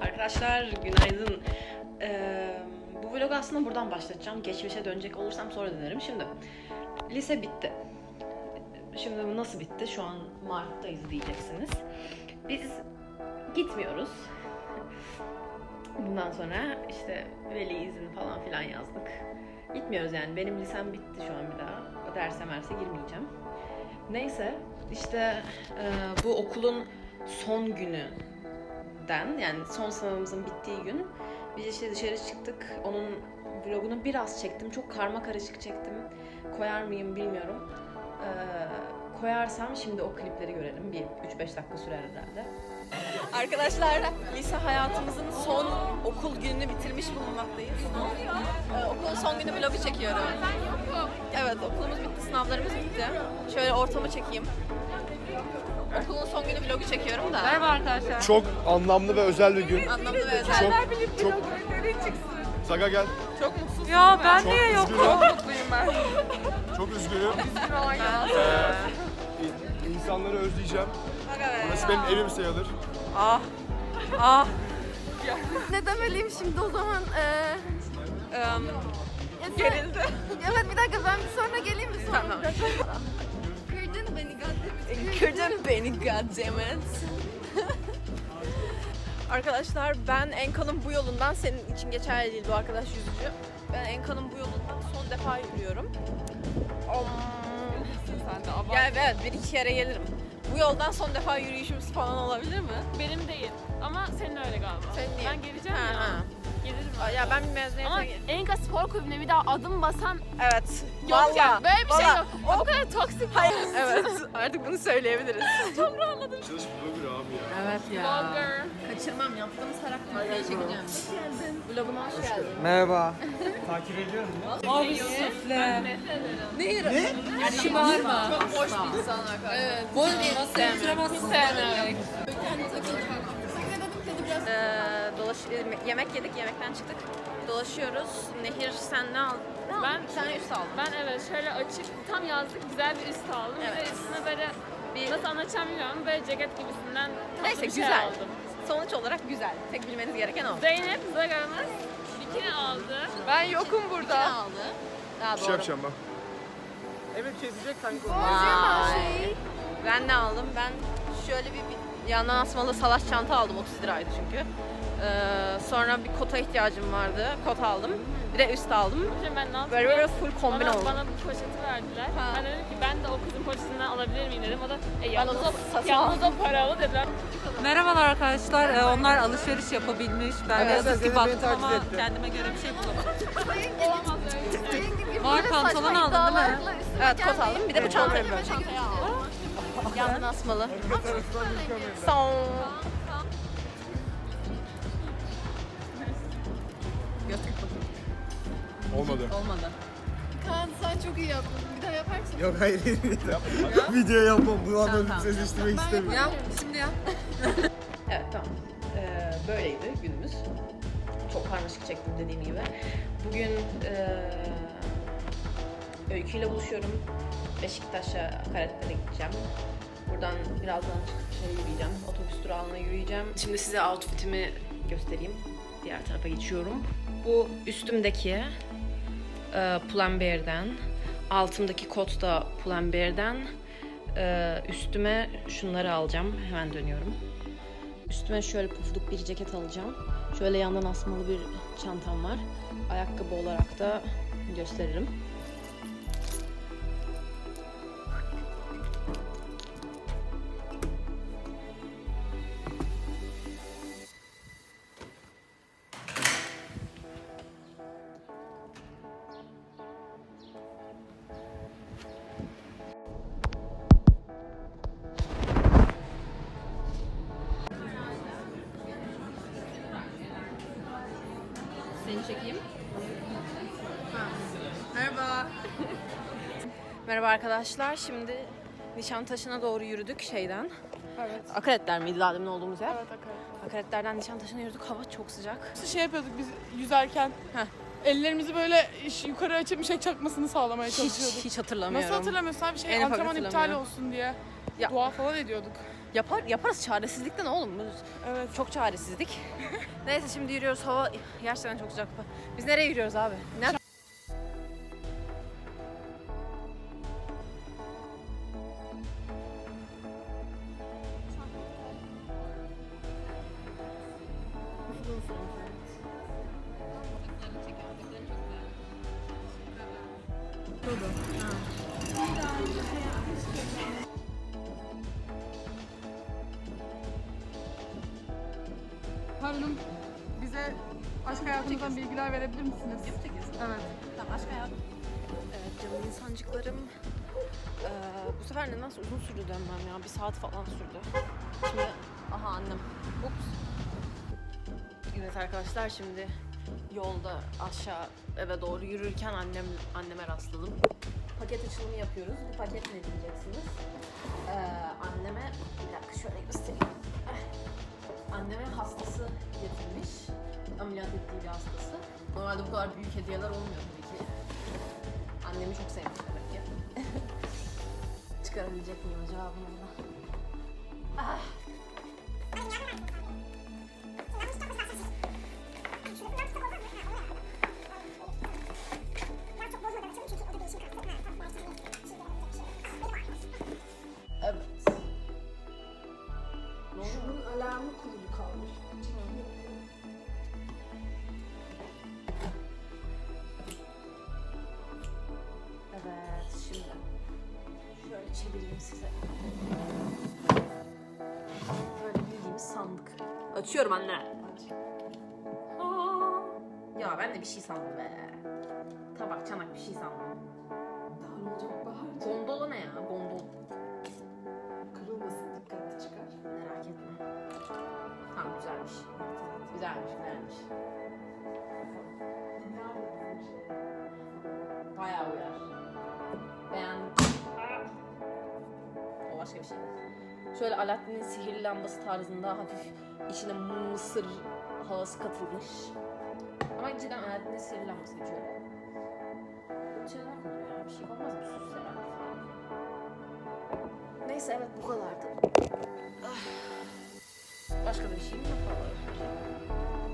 Arkadaşlar günaydın. Ee, bu vlogu aslında buradan başlatacağım. Geçmişe dönecek olursam sonra dönerim. Şimdi lise bitti. Şimdi nasıl bitti? Şu an Mart'tayız diyeceksiniz. Biz gitmiyoruz. Bundan sonra işte veli izin falan filan yazdık. Gitmiyoruz yani. Benim lisem bitti şu an bir daha. Derse merse girmeyeceğim. Neyse işte e, bu okulun son gününden yani son sınavımızın bittiği gün biz işte dışarı çıktık. Onun vlogunu biraz çektim. Çok karma karışık çektim. Koyar mıyım bilmiyorum. E, koyarsam şimdi o klipleri görelim. Bir 3-5 dakika sürer herhalde. Arkadaşlar lise hayatımızın son okul gününü bitirmiş bulunmaktayız. Ne oluyor? Ee, okulun son günü vlogu çekiyorum. Evet okulumuz bitti, sınavlarımız bitti. Şöyle ortamı çekeyim. Okulun son günü vlogu çekiyorum da. Merhaba arkadaşlar. Çok anlamlı ve özel bir gün. Anlamlı ve özel. Çok, çok... Saga gel. Ya ben Çok niye yokum? üzgünüm. mutluyum ben. Çok üzgünüm. Ee, insanları özleyeceğim. Burası benim evim sayılır. Ah. Ah. Ne demeliyim şimdi o zaman? Ee, Gerildi. evet bir dakika ben bir Kırdın beni goddammit. Arkadaşlar ben Enka'nın bu yolundan senin için geçerli değil bu arkadaş yüzücü. Ben Enka'nın bu yolundan son defa yürüyorum. Om. Sen de abart. Ya evet bir iki kere gelirim. Bu yoldan son defa yürüyüşümüz falan olabilir mi? Benim değil. Ama senin öyle galiba. Senin niye? Ben geleceğim Ha, ya. ha. Gelirim. Ya ben bir mezuniyete Ama gel- Enka Spor Kulübü'ne bir daha adım basan Evet. yok Vallahi. ya. Böyle bir şey Vallahi. yok. O kadar toksik. Hayır. evet. Artık bunu söyleyebiliriz. Çalış blogger abi ya. evet Blogger. Kaçırmam. Yaptığımız her aktiviteyi çekeceğim. Hoş geldin. Vloguma hoş geldin. Merhaba. Abi süfle. Ne? Şımarma. Çok hoş bir insan arkadaşlar. Evet. Bu arada sevmem. Sevmem. Ee, dolaş yemek yedik, yemekten çıktık. Dolaşıyoruz. Nehir sen ne aldın? Ne aldın? Ben- bir tane üst aldım. Ben evet şöyle açık tam yazlık güzel bir üst aldım. Evet. de üstüne böyle Bir- nasıl anlatacağım bilmiyorum. Böyle ceket gibisinden Neyse bir şey güzel. aldım. Sonuç olarak güzel. Tek bilmeniz gereken o. Zeynep Zaga'mız bikini aldı. Ben yokum burada. aldı? Daha Bir şey doğru. yapacağım ben. Vay. Ben ne aldım? Ben şöyle bir, bir yandan asmalı salaş çanta aldım. 30 liraydı çünkü. Ee, sonra bir kota ihtiyacım vardı. Kot aldım. Bir de üst aldım. Şimdi ben ne yaptım? Böyle böyle full kombin bana, oldu. bana bu poşeti verdiler. Ha. Ben dedim ki ben de o kızın poşetinden alabilir miyim dedim. O da e, Ben yalnız, o, satın yalnız o paralı dediler. Merhabalar arkadaşlar. Ee, onlar alışveriş yapabilmiş. Ben Evet, biraz Zeynep eski beni baktım takip ama etti. kendime göre bir şey bulamadım. Olamaz öyle bir. Var pantolon aldın değil mi? Evet kot aldım. Bir de bu çantayı, aldım. Yandan asmalı. Son. Olmadı. Olmadı. Kaan sen çok iyi yaptın. Bir daha yaparsın. Yok hayır. Video yapmam. Bu Tamam, anlamda tamam, sözleştirmek istemiyorum. Ya şimdi ya. Evet tamam. Ee, böyleydi günümüz. Çok karmaşık çektim dediğim gibi. Bugün ee, Öykü ile buluşuyorum. Beşiktaş'a Karat'ta gideceğim. Buradan birazdan çıkıp dışarı yürüyeceğim. Otobüs durağına yürüyeceğim. Şimdi size outfitimi göstereyim. Diğer tarafa geçiyorum. Bu üstümdeki e, Pull&Bear'den. Altımdaki kot da Pull&Bear'den. E, üstüme şunları alacağım. Hemen dönüyorum. Üstüme şöyle pufuduk bir ceket alacağım. Şöyle yandan asmalı bir çantam var. Ayakkabı olarak da gösteririm. Çekeyim. Merhaba. Merhaba arkadaşlar. Şimdi Nişantaşı'na doğru yürüdük şeyden. Evet. Akaretler miydi daha demin olduğumuz yer? Evet okay. Akaretlerden Nişantaşı'na yürüdük. Hava çok sıcak. şey yapıyorduk biz yüzerken. Heh. Ellerimizi böyle iş- yukarı açıp bir şey çakmasını sağlamaya Hiç, çalışıyorduk. hiç hatırlamıyorum. Nasıl hatırlamıyorsun abi şey En ufak antrenman iptal hatırlamıyorum. olsun diye. Ya- dua falan ediyorduk. Yapar, yaparız çaresizlikten oğlum. Evet. Çok çaresizlik. Neyse şimdi yürüyoruz. Hava gerçekten çok sıcak. Biz nereye yürüyoruz abi? Ne? Harun'um bize aşk hayatınızdan bilgiler verebilir misiniz? Evet. Tamam aşk hayatım. Evet canım insancıklarım. Ee, bu sefer nedense uzun sürdü dönmem ya. Bir saat falan sürdü. Şimdi aha annem. Ups. Evet arkadaşlar şimdi yolda aşağı eve doğru yürürken annem anneme rastladım. Paket açılımı yapıyoruz. Bu paket ne diyeceksiniz? Ee, anneme bir dakika şöyle göstereyim. Eh. Anneme hastası getirmiş. Ameliyat ettiği bir hastası. Normalde bu kadar büyük hediyeler olmuyor tabii ki. Annemi çok sevmiş demek ki. Çıkarabilecek miyim acaba bunu? Ah. Şimdi şöyle çevireyim size. Böyle bildiğimiz sandık. Açıyorum anne. Aa! Ya ben de bir şey sandım be. Tabak, çanak bir şey sandım. Daha ne olacak Bahar? Gondola ne ya? Gondol. Kırılmasın dikkatli çıkar. Merak etme. Tamam güzelmiş. Güzelmiş, güzelmiş. Başka bir şey. Şöyle Alaaddin'in sihirli lambası tarzında hafif içine mısır havası katılmış. Ama cidden Alaaddin'in sihirli lambası geçiyor. Böyle şeyler konuyor ya. Bir şey olmaz mı? Herhalde. Neyse evet bu kadardı. Ah. Başka bir şey mi yapalım?